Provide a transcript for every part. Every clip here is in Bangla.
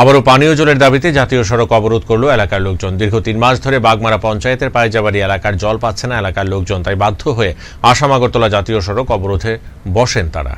আবারও পানীয় জলের দাবিতে জাতীয় সড়ক অবরোধ করল এলাকার লোকজন। দীর্ঘ তিন মাস ধরে বাগমারা পঞ্চায়েতের পায়জাবাড়ি এলাকার জল পাচ্ছে না এলাকার লোকজন, তাই বাধ্য হয়ে আসাম আগরতলা জাতীয় সড়ক অবরোধে বসেন তারা।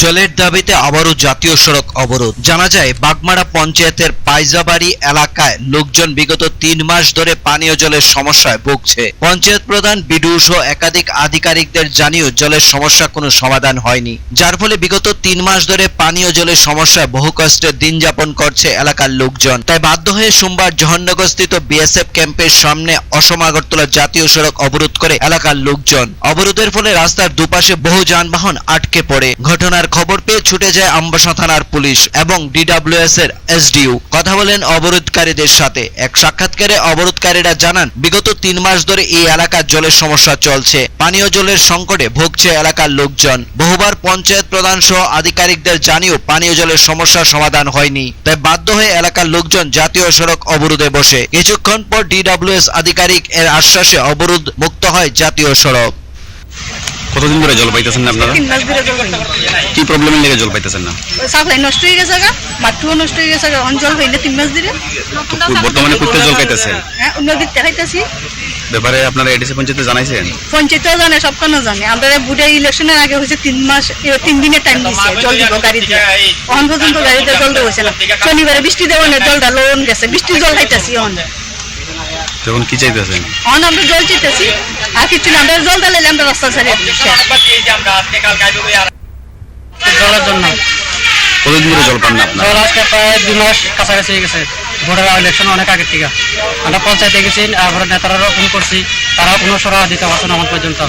জলের দাবিতে আবারও জাতীয় সড়ক অবরোধ। জানা যায়, বাগমারা পঞ্চায়েতের পাইজাবাড়ি এলাকায় লোকজন বিগত তিন মাস ধরে পানীয় জলের সমস্যায় ভুগছে। পঞ্চায়েত প্রধান বিডিও সহ একাধিক আধিকারিকদের জানিয়েও জলের সমস্যা কোনো সমাধান হয়নি। যার ফলে বিগত তিন মাস ধরে পানীয় জলের সমস্যায় বহু কষ্টে দিন যাপন করছে এলাকার লোকজন। তাই বাধ্য হয়ে সোমবার জহন্নগরস্থিত বিএসএফ ক্যাম্পের সামনে অসম আগরতলা জাতীয় সড়ক অবরোধ করে এলাকার লোকজন। অবরোধের ফলে রাস্তার দুপাশে বহু যানবাহন আটকে পড়ে। ঘটনার খবর পেয়ে ছুটে যায় আমবাসা থানার পুলিশ এবং ডিডব্লিউএস এর এসডিউ। কথা বলেন অবরোধকারীদের সাথে। এক সাক্ষাৎকারে অবরোধকারীরা জানান, বিগত তিন মাস ধরে এই এলাকার জলের সমস্যা চলছে। পানীয় জলের সংকটে ভুগছে এলাকার লোকজন। বহুবার পঞ্চায়েত প্রধান সহ আধিকারিকদের জানিয়েও পানীয় জলের সমস্যার সমাধান হয়নি। তাই বাধ্য হয়ে এলাকার লোকজন জাতীয় সড়ক অবরোধে বসে। কিছুক্ষণ পর ডিডব্লিউএস আধিকারিক এর আশ্বাসে অবরোধ মুক্ত হয় জাতীয় সড়ক। কতদিন ধরে জল পাইতেছেন না আপনারা? তিন মাস ধরে জল পাই। কি প্রবলেমের লেগে জল পাইতেছেন না? সাপ্লাই নষ্ট হয়ে গেছে গা মাটিও নষ্ট হয়ে গেছে গা এখন জল পাই তিন মাস ধরে। বর্তমানে কোথায় জল খাইতেছে হ্যাঁ নদীর দেখাইতেছি। ব্যাপারে আপনারা এডিসি পঞ্চায়েতে জানাইছেন? পঞ্চায়েতেও জানে সব কেন জানে। আমরা বুড়ে ইলেকশনের আগে হয়েছে তিন মাস তিন দিনের টাইম দিচ্ছে জল দিব গাড়ি দিয়ে এখন পর্যন্ত গাড়িতে জল দেওয়া না। শনিবারে বৃষ্টি দেবো না জলটা লোন গেছে বৃষ্টির জল খাইতেছি এখন। তখন কি চাইতেছেন? এখন আমরা জল আর কিছু না আমরা জল দিলে আমরা রাস্তা ছাড়িয়ে দিই জলের জন্য। কতদিন ধরে জল পান না আপনারা? জল আজকে প্রায় দুই মাস কাছাকাছি হয়ে গেছে। ভোটের ইলেকশন অনেক আগের থেকে। আমরা পঞ্চায়েতে গেছি তারপরে নেতারাও ফোন করছি তারাও কোনো সরা দিতে পারছে না আমার পর্যন্ত।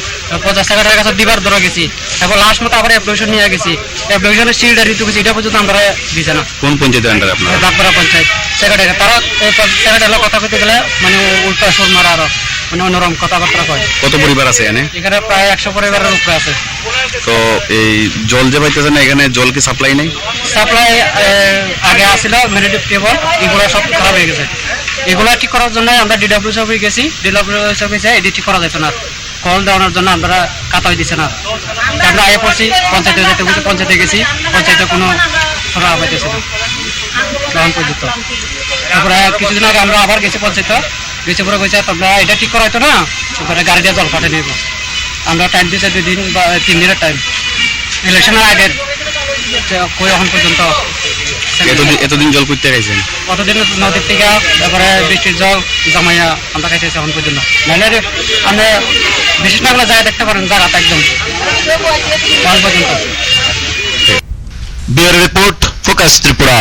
পঞ্চায়েত সেক্রেটারির কাছে দিবার ধরে গেছি। তারপর লাস্ট মতো আবার অ্যাপ্লিকেশন নিয়ে গেছি। অ্যাপ্লিকেশনের সিলটা ঋতু গেছি এটা পর্যন্ত আমরা দিছে না। কোন পঞ্চায়েতের আন্ডারে আপনারা? বাগপাড়া পঞ্চায়েত। সেক্রেটারি তারা সেক্রেটারি কথা কইতে গেলে মানে উল্টা সুর মারা আরও। মানে অন্যরকম কথাবার্তা কয়? কত পরিবার আছে এখানে? এখানে প্রায় একশো পরিবারের উপরে আছে। তো এই জল যে পাইতেছেন না এখানে জল কি সাপ্লাই নেই? সাপ্লাই আগে আসছিল মেরিটিভ কেবল এগুলো সব খারাপ হয়ে গেছে। এগুলো ঠিক করার জন্য আমরা ডিডব্লিউ অফিসে গেছি। ডিডব্লিউ অফিসে এটি ঠিক করা যেত না। কল দেওয়ানোর জন্য আমরা কাতাই দিছে না। আমরা আগে পড়ছি পঞ্চায়েতে যেতে বলছি পঞ্চায়েতে গেছি। পঞ্চায়েতে কোনো সরা পাইতেছে না। তখন পর্যন্ত। তারপরে কিছুদিন আগে আমরা আবার গেছি পঞ্চায়েত। গেছে পরে গেছে তোমরা এটা ঠিক করা হতো না তারপরে গাড়ি দিয়ে জল পাঠিয়ে নিব আমরা টাইম দিয়েছি দুই দিন বা তিন দিনের টাইম ইলেকশনের আগের যে কই এখন পর্যন্ত এতদিন জল করতে খাইছেন কতদিন নদীর থেকে তারপরে বৃষ্টির জল জমাইয়া আমরা খাইতেছি এখন পর্যন্ত। নাহলে আমরা বিশেষ না যায় দেখতে পারেন জায়গাটা একদম। এখন পর্যন্ত। Bureau report focus Tripura.